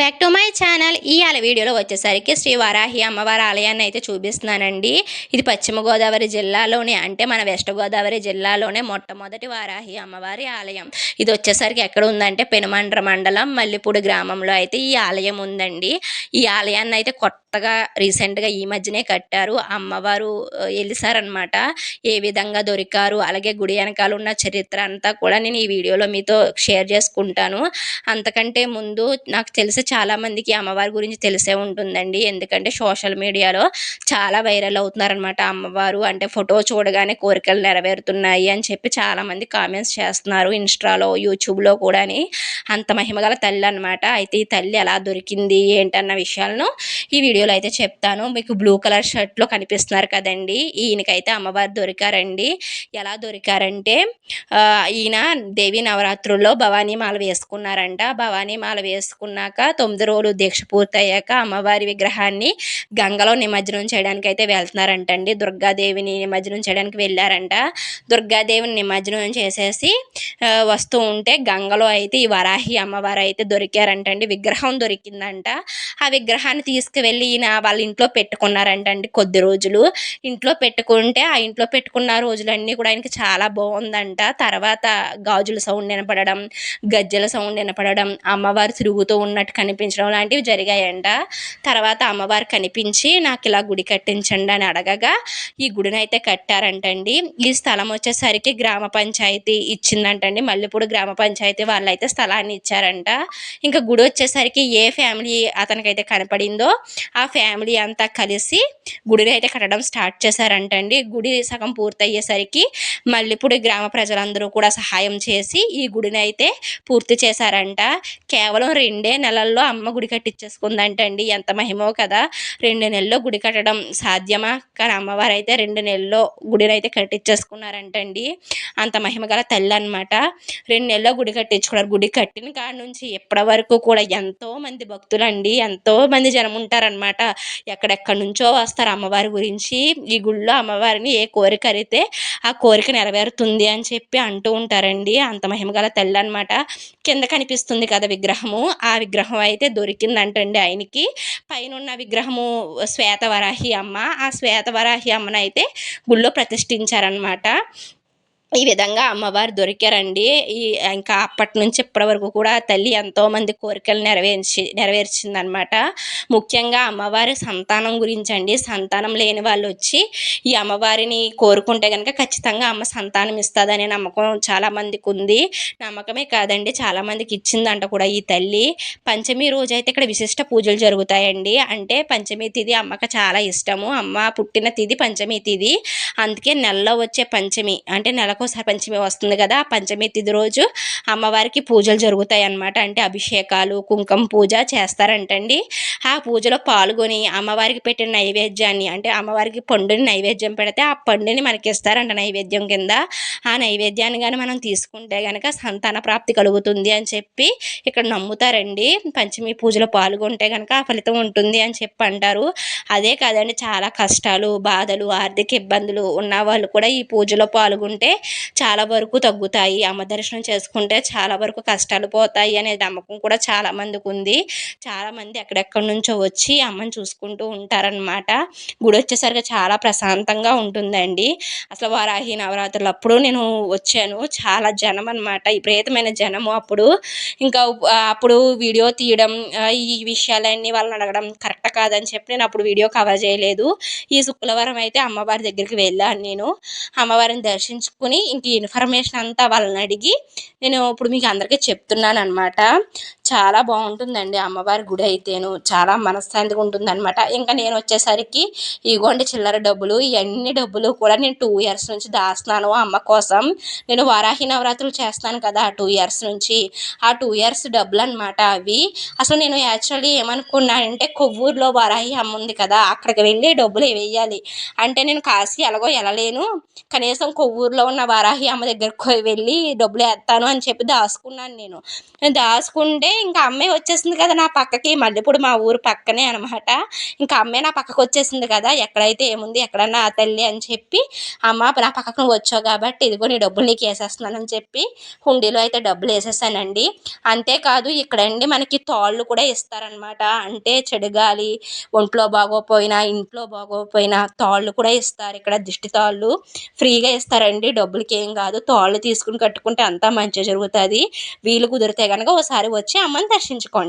Back to my channel ఇవాళ వీడియోలో వచ్చేసరికి శ్రీ వారాహి అమ్మవారి ఆలయాన్ని అయితే చూపిస్తున్నానండి. ఇది పశ్చిమ గోదావరి జిల్లాలోనే అంటే మన వెస్ట్ గోదావరి జిల్లాలోనే మొట్టమొదటి వారాహి అమ్మవారి ఆలయం. ఇది వచ్చేసరికి ఎక్కడ ఉందంటే పెనుమండ్ర మండలం మల్లిపూడి గ్రామంలో అయితే ఈ ఆలయం ఉందండి. ఈ ఆలయాన్ని అయితే కొత్తగా రీసెంట్గా ఈ మధ్యనే కట్టారు. అమ్మవారు వెళ్ళిసారనమాట ఏ విధంగా దొరికారు అలాగే గుడి వెనకాల ఉన్న చరిత్ర అంతా కూడా నేను ఈ వీడియోలో మీతో షేర్ చేసుకుంటాను. అంతకంటే ముందు నాకు తెలిసి చాలామందికి అమ్మవారి గురించి తెలిసే ఉంటుందండి. ఎందుకంటే సోషల్ మీడియాలో చాలా వైరల్ అవుతున్నారనమాట అమ్మవారు. అంటే ఫోటో చూడగానే కోరికలు నెరవేరుతున్నాయి అని చెప్పి చాలామంది కామెంట్స్ చేస్తున్నారు ఇన్స్టాలో యూట్యూబ్లో కూడాని. అంత మహిమగల తల్లి అనమాట అయితే ఈ తల్లి ఎలా దొరికింది ఏంటన్న విషయాలను ఈ వీడియో వీడియోలో అయితే చెప్తాను. మీకు బ్లూ కలర్ షర్ట్లో కనిపిస్తున్నారు కదండి. ఈయనకైతే అమ్మవారు దొరికారండి. ఎలా దొరికారంటే ఈయన దేవి నవరాత్రుల్లో భవానీ మాల వేసుకున్నారంట. భవానీ మాల వేసుకున్నాక తొమ్మిది రోజులు దీక్ష పూర్తయ్యాక అమ్మవారి విగ్రహాన్ని గంగలో నిమజ్జనం చేయడానికి అయితే వెళ్తున్నారంటండి. దుర్గాదేవిని నిమజ్జనం చేయడానికి వెళ్ళారంట. దుర్గాదేవిని నిమజ్జనం చేసేసి వస్తూ ఉంటే గంగలో అయితే ఈ వరాహి అమ్మవారు అయితే దొరికారంటండి. విగ్రహం దొరికిందంట. ఆ విగ్రహాన్ని తీసుకువెళ్ళి ఈయన వాళ్ళ ఇంట్లో పెట్టుకున్నారంటండి కొద్ది రోజులు. ఇంట్లో పెట్టుకుంటే ఆ ఇంట్లో పెట్టుకున్న రోజులన్నీ కూడా ఆయనకి చాలా బాగుందంట. తర్వాత గాజుల సౌండ్ వినపడడం గజ్జల సౌండ్ వినపడడం అమ్మవారు తిరుగుతూ ఉన్నట్టు కనిపించడం లాంటివి జరిగాయంట. తర్వాత అమ్మవారు కనిపించి నాకు ఇలా గుడి కట్టించండి అని అడగగా ఈ గుడిని అయితే కట్టారంటండి. ఈ స్థలం వచ్చేసరికి గ్రామ పంచాయతీ ఇచ్చిందంటండి. మల్లెపూడి గ్రామ పంచాయతీ వాళ్ళు అయితే స్థలాన్ని ఇచ్చారంట. ఇంకా గుడి వచ్చేసరికి ఏ ఫ్యామిలీ అతనికైతే కనపడిందో ఆ ఆ ఫ్యామిలీ అంతా కలిసి గుడిని అయితే కట్టడం స్టార్ట్ చేశారంటండి. గుడి సగం పూర్తయ్యేసరికి మల్లెపూడి గ్రామ ప్రజలందరూ కూడా సహాయం చేసి ఈ గుడిని అయితే పూర్తి చేశారంట. కేవలం రెండే నెలల్లో అమ్మ గుడి కట్టించేసుకుందంటండి ఎంత మహిమో కదా. రెండు నెలల్లో గుడి కట్టడం సాధ్యమా? కానీ అమ్మవారు అయితే రెండు నెలల్లో గుడిని అయితే కట్టించేసుకున్నారంటండి అంత మహిమ గల తల్లి అనమాట రెండు నెలల్లో గుడి కట్టించుకున్నారు. గుడి కట్టిన కాడ నుంచి ఇప్పటి వరకు కూడా ఎంతో మంది భక్తులండి. ఎంతో మంది జనం ఉంటారనమాట ఎక్కడెక్కడి నుంచో వస్తారు అమ్మవారి గురించి. ఈ గుళ్ళో అమ్మవారిని ఏ కోరిక అడిగితే ఆ కోరిక నెరవేరుతుంది అని చెప్పి అంటూ ఉంటారండి. అంత మహిమగల తల్లి అనమాట. కింద కనిపిస్తుంది కదా విగ్రహము. ఆ విగ్రహం అయితే దొరికిందంటండి ఆయనకి. పైన ఉన్న విగ్రహము శ్వేతవరాహి అమ్మ. ఆ శ్వేతవరాహి అమ్మను అయితే గుళ్ళో ప్రతిష్ఠించారనమాట. ఈ విధంగా అమ్మవారు దొరికారండి. ఈ ఇంకా అప్పటి నుంచి ఇప్పటి వరకు కూడా తల్లి ఎంతోమంది కోరికలు నెరవేర్చి నెరవేర్చిందనమాట. ముఖ్యంగా అమ్మవారి సంతానం గురించి అండి సంతానం లేని వాళ్ళు వచ్చి ఈ అమ్మవారిని కోరుకుంటే కనుక ఖచ్చితంగా అమ్మ సంతానం ఇస్తుందనే నమ్మకం చాలా మందికి ఉంది నమ్మకమే కాదండి చాలామందికి ఇచ్చిందంట కూడా ఈ తల్లి. పంచమి రోజు అయితే ఇక్కడ విశిష్ట పూజలు జరుగుతాయండి. అంటే పంచమి తిది అమ్మకి చాలా ఇష్టము. అమ్మ పుట్టిన తిది పంచమి తిది. అందుకే నెలలో వచ్చే పంచమి అంటే నెలకోసారి పంచమి వస్తుంది కదా. ఆ పంచమి తిది రోజు అమ్మవారికి పూజలు జరుగుతాయి అన్నమాట. అంటే అభిషేకాలు కుంకుమ పూజ చేస్తారంటండి. ఆ పూజలో పాల్గొని అమ్మవారికి పెట్టిన నైవేద్యాన్ని అంటే అమ్మవారికి పండుని నైవేద్యం పెడితే ఆ పండుని మనకి ఇస్తారంట నైవేద్యం కింద. ఆ నైవేద్యాన్ని కానీ మనం తీసుకుంటే కనుక సంతాన ప్రాప్తి కలుగుతుంది అని చెప్పి ఇక్కడ నమ్ముతారండి. పంచమి పూజలో పాల్గొంటే కనుక ఆ ఫలితం ఉంటుంది అని చెప్పి అంటారు. అదే కాదండి చాలా కష్టాలు బాధలు ఆర్థిక ఇబ్బందులు ఉన్న వాళ్ళు కూడా ఈ పూజలో పాల్గొంటే చాలా వరకు తగ్గుతాయి. అమ్మ దర్శనం చేసుకుంటే చాలా వరకు కష్టాలు పోతాయి అనే నమ్మకం కూడా చాలా మందికి ఉంది. చాలా మంది ఎక్కడెక్కడి నుంచో వచ్చి అమ్మని చూసుకుంటూ ఉంటారనమాట గుడి వచ్చేసరికి చాలా ప్రశాంతంగా ఉంటుందండి. అసలు వారాహి నవరాత్రులు అప్పుడు నేను వచ్చాను. చాలా జనం అనమాట విపరీతమైన జనము అప్పుడు. ఇంకా అప్పుడు వీడియో తీయడం ఈ విషయాలన్నీ వాళ్ళని అడగడం కరెక్ట్ కాదని చెప్పి నేను అప్పుడు వీడియో కవర్ చేయలేదు. ఈ శుక్రవారం అయితే అమ్మవారి దగ్గరికి వెళ్ళాను నేను. అమ్మవారిని దర్శించుకుని ఇంక ఇన్ఫర్మేషన్ అంతా వాళ్ళని అడిగి నేను ఇప్పుడు మీకు అందరికీ చెప్తున్నాను అనమాట చాలా బాగుంటుందండి అమ్మవారి గుడి అయితేను. చాలా మనశ్శాంతిగా ఉంటుందన్నమాట. ఇంకా నేను వచ్చేసరికి ఇగోండి చిల్లర డబ్బులు ఇవన్నీ డబ్బులు కూడా నేను టూ ఇయర్స్ నుంచి దాస్తున్నాను అమ్మ కోసం. నేను వారాహి నవరాత్రులు చేస్తాను కదా ఆ టూ ఇయర్స్ నుంచి. ఆ టూ ఇయర్స్ డబ్బులు అనమాట అవి. అసలు నేను యాక్చువల్లీ ఏమనుకున్నానంటే కొవ్వూరులో వారాహి అమ్మ ఉంది కదా అక్కడికి వెళ్ళి డబ్బులు వేయాలి. అంటే నేను కాశీ ఎలాగో వెళ్ళలేను. కనీసం కొవ్వూరులో ఉన్న వారాహి అమ్మ దగ్గరకు వెళ్ళి డబ్బులు వేస్తాను అని చెప్పి దాచుకున్నాను నేను. దాచుకుంటే ఇంకా అమ్మాయి వచ్చేసింది కదా నా పక్కకి. మళ్ళీప్పుడు మా ఊరు పక్కనే అనమాట ఇంకా అమ్మాయి నా పక్కకు వచ్చేసింది కదా ఎక్కడైతే ఏముంది ఎక్కడన్నా ఆ తల్లి అని చెప్పి అమ్మ నా పక్కకు నువ్వు వచ్చావు కాబట్టి ఇదిగో నీ డబ్బులు నీకు వేసేస్తున్నాను అని చెప్పి హుండీలో అయితే డబ్బులు వేసేసానండి. అంతేకాదు ఇక్కడండి మనకి తాళ్ళు కూడా ఇస్తారనమాట అంటే చెడుగాలి ఒంట్లో బాగోపోయినా ఇంట్లో బాగోపోయినా తాళ్ళు కూడా ఇస్తారు. ఇక్కడ దిష్టి తాళ్ళు ఫ్రీగా ఇస్తారండి డబ్బులు. డబ్బులకి ఏం కాదు. తాళ్ళు తీసుకుని కట్టుకుంటే అంతా మంచి జరుగుతుంది. వీలు కుదిరితే కనుక ఒకసారి వచ్చి అమ్మని దర్శించుకోండి.